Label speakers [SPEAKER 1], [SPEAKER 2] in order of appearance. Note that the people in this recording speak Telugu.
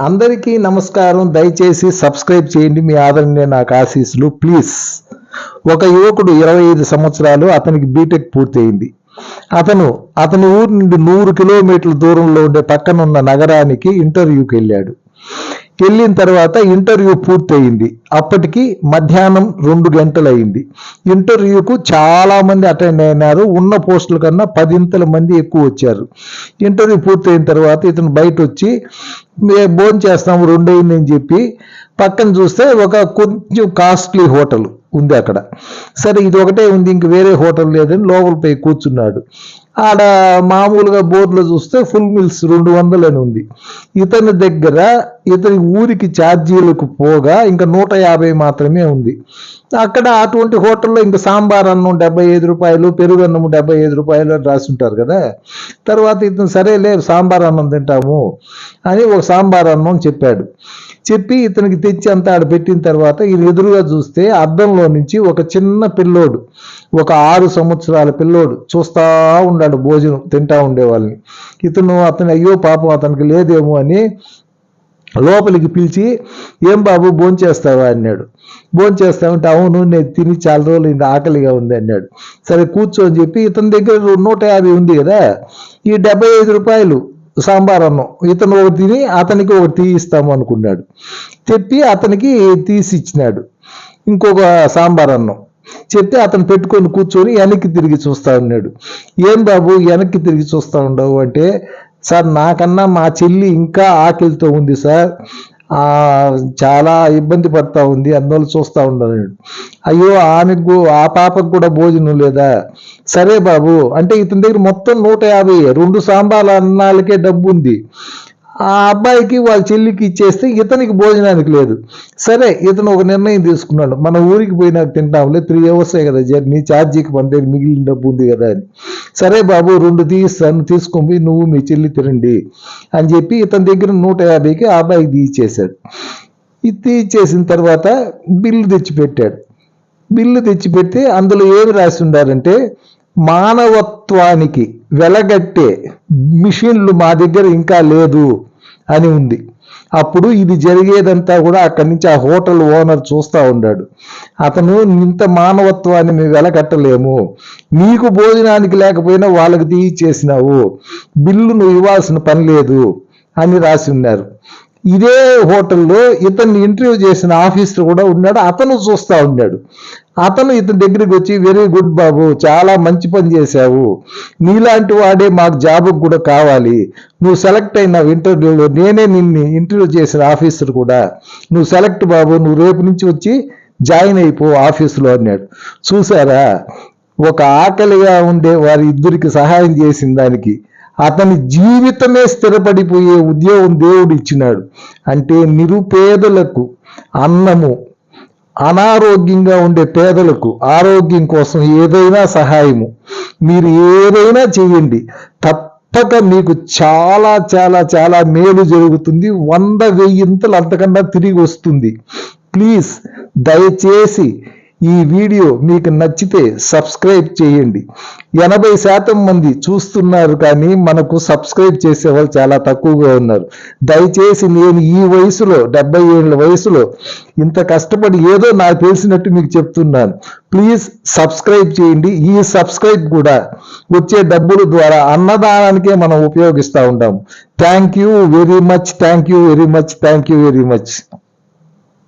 [SPEAKER 1] అందరికీ నమస్కారం. దయచేసి సబ్స్క్రైబ్ చేయండి. మీ ఆదరణ నాకు ఆశీస్సులు. ప్లీజ్. ఒక యువకుడు ఇరవై ఐదు సంవత్సరాలు అతనికి బీటెక్ పూర్తయింది. అతను అతని ఊరి నుండి నూరు కిలోమీటర్ల దూరంలో ఉండే పక్కనున్న నగరానికి ఇంటర్వ్యూకి వెళ్ళాడు. వెళ్ళిన తర్వాత ఇంటర్వ్యూ పూర్తయింది. అప్పటికి మధ్యాహ్నం రెండు గంటలయింది ఇంటర్వ్యూకు చాలా మంది అటెండ్ అయినారు. ఉన్న పోస్టుల కన్నా పదింతల మంది ఎక్కువ వచ్చారు. ఇంటర్వ్యూ పూర్తయిన తర్వాత ఇతను బయట వచ్చి భోజనం చేస్తాము రెండయింది అని చెప్పి పక్కన చూస్తే ఒక కొంచెం కాస్ట్లీ హోటల్ ఉంది అక్కడ. సరే ఇది ఒకటే ఉంది ఇంక వేరే హోటల్ లేదని లోపలిపై కూర్చున్నాడు. ఆడ మామూలుగా బోర్డులో చూస్తే ఫుల్ మిల్స్ రెండు వందలు అని ఉంది. ఇతని దగ్గర ఇతని ఊరికి ఛార్జీలకు పోగా ఇంకా నూట యాభై మాత్రమే ఉంది. అక్కడ అటువంటి హోటల్లో ఇంకా సాంబార్ అన్నం డెబ్బై ఐదు రూపాయలు పెరుగు అన్నం డెబ్బై ఐదు రూపాయలు అని రాసి ఉంటారు కదా. తర్వాత ఇతను సరేలే సాంబార్ అన్నం తింటాము అని ఒక సాంబార్ అన్నం చెప్పాడు. చెప్పి ఇతనికి తెచ్చి అంతా ఆడ పెట్టిన తర్వాత ఈయన ఎదురుగా చూస్తే అద్దంలో నుంచి ఒక చిన్న పిల్లోడు ఒక ఆరు సంవత్సరాల పిల్లోడు చూస్తా ఉన్నాడు భోజనం తింటా ఉండేవాళ్ళని. ఇతను అతను అయ్యో పాపం అతనికి లేదేమో అని లోపలికి పిలిచి ఏం బాబు భోంచేస్తావా అన్నాడు. భోంచేస్తామంటే అవును నేను తిని చాలా రోజులు ఇంత ఆకలిగా ఉంది అన్నాడు. సరే కూర్చో అని చెప్పి ఇతని దగ్గర నూట యాభై ఉంది కదా ఈ డెబ్బై ఐదు రూపాయలు సాంబార్ అన్నం. ఇతను ఒకటి తిని అతనికి ఒకటి తీయిస్తాము అనుకున్నాడు. చెప్పి అతనికి తీసి ఇచ్చినాడు. ఇంకొక సాంబార్ అన్నం. చెప్తే అతను పెట్టుకొని కూర్చొని వెనక్కి తిరిగి చూస్తా ఉన్నాడు. ఏం బాబు వెనక్కి తిరిగి చూస్తా ఉండవు? అంటే సార్ నాకన్నా మా చెల్లి ఇంకా ఆకలితో ఉంది సార్. చాలా ఇబ్బంది పడతా ఉంది అందువల్ల చూస్తా ఉన్నాడు అయ్యో ఆమెకు ఆ పాపకు కూడా భోజనం లేదా? సరే బాబు అంటే ఇతని దగ్గర మొత్తం నూట యాభై రెండు సాంబార్ల అన్నాలకే డబ్బు ఉంది ఆ అబ్బాయికి వాళ్ళ చెల్లికి ఇచ్చేస్తే ఇతనికి భోజనానికి లేదు. సరే ఇతను ఒక నిర్ణయం తీసుకున్నాడు. మన ఊరికి పోయినాక తింటాంలే త్రీ అవర్సే కదా జర్నీ ఛార్జీకి మన మిగిలిన డబ్బు ఉంది కదా అని. సరే బాబు రెండు తీస్తాను తీసుకొని పోయి నువ్వు మీ చెల్లి తినండి అని చెప్పి ఇతని దగ్గర నూట యాభైకి ఆ అబ్బాయికి తీయించేశాడు ఇది తీయించేసిన తర్వాత బిల్లు తెచ్చిపెట్టాడు. బిల్లు తెచ్చిపెడితే అందులో ఏమి రాసి ఉండాలంటే మానవత్వానికి వెలగట్టే మిషన్లు మా దగ్గర ఇంకా లేదు. అని ఉంది. అప్పుడు ఇది జరిగేదంతా కూడా అక్కడి నుంచి ఆ హోటల్ ఓనర్ చూస్తూ ఉన్నాడు అతను ఇంత మానవత్వాన్ని మేము వెలకట్టలేము నీకు భోజనానికి లేకపోయినా వాళ్ళకి తీయిచ్చేసినావు బిల్లు నువ్వు ఇవ్వాల్సిన పని లేదు అని రాసి ఉన్నారు. ఇదే హోటల్లో ఇతన్ని ఇంటర్వ్యూ చేసిన ఆఫీసర్ కూడా ఉన్నాడు. అతను చూస్తూ ఉన్నాడు. అతను ఇతని దగ్గరికి వచ్చి వెరీ గుడ్ బాబు చాలా మంచి పని చేశావు. నీలాంటి వాడే మాకు జాబ్ కూడా కావాలి. నువ్వు సెలెక్ట్ అయిన ఇంటర్వ్యూలో నేనే నిన్ను ఇంటర్వ్యూ చేసిన ఆఫీసర్ కూడా. నువ్వు సెలెక్ట్ బాబు నువ్వు రేపు నుంచి వచ్చి జాయిన్ అయిపో ఆఫీసులో అన్నాడు. చూసారా? ఒక ఆకలిగా ఉండే వారి ఇద్దరికి సహాయం చేసిన దానికి అతని జీవితమే స్థిరపడిపోయే ఉద్యోగం దేవుడు ఇచ్చినాడు. అంటే నిరుపేదలకు అన్నము అనారోగ్యంగా ఉండే పేదలకు ఆరోగ్యం కోసం ఏదైనా సహాయము. మీరు ఏదైనా చేయండి తప్పక మీకు చాలా చాలా చాలా మేలు జరుగుతుంది. వంద వెయ్యింతలు అంతకన్నా తిరిగి వస్తుంది. ప్లీజ్ దయచేసి ఈ వీడియో మీకు నచ్చితే సబ్స్క్రైబ్ చేయండి. ఎనభై శాతం మంది చూస్తున్నారు కానీ మనకు సబ్స్క్రైబ్ చేసే వాళ్ళు చాలా తక్కువగా ఉన్నారు. దయచేసి నేను ఈ వయసులో డెబ్బై ఏళ్ళ వయసులో ఇంత కష్టపడి ఏదో నాకు తెలిసినట్టు మీకు చెప్తున్నాను. ప్లీజ్ సబ్స్క్రైబ్ చేయండి. ఈ సబ్స్క్రైబ్ కూడా వచ్చే డబ్బుల ద్వారా అన్నదానానికే మనం ఉపయోగిస్తూ ఉంటాం. Thank you very much thank you very much thank you very much.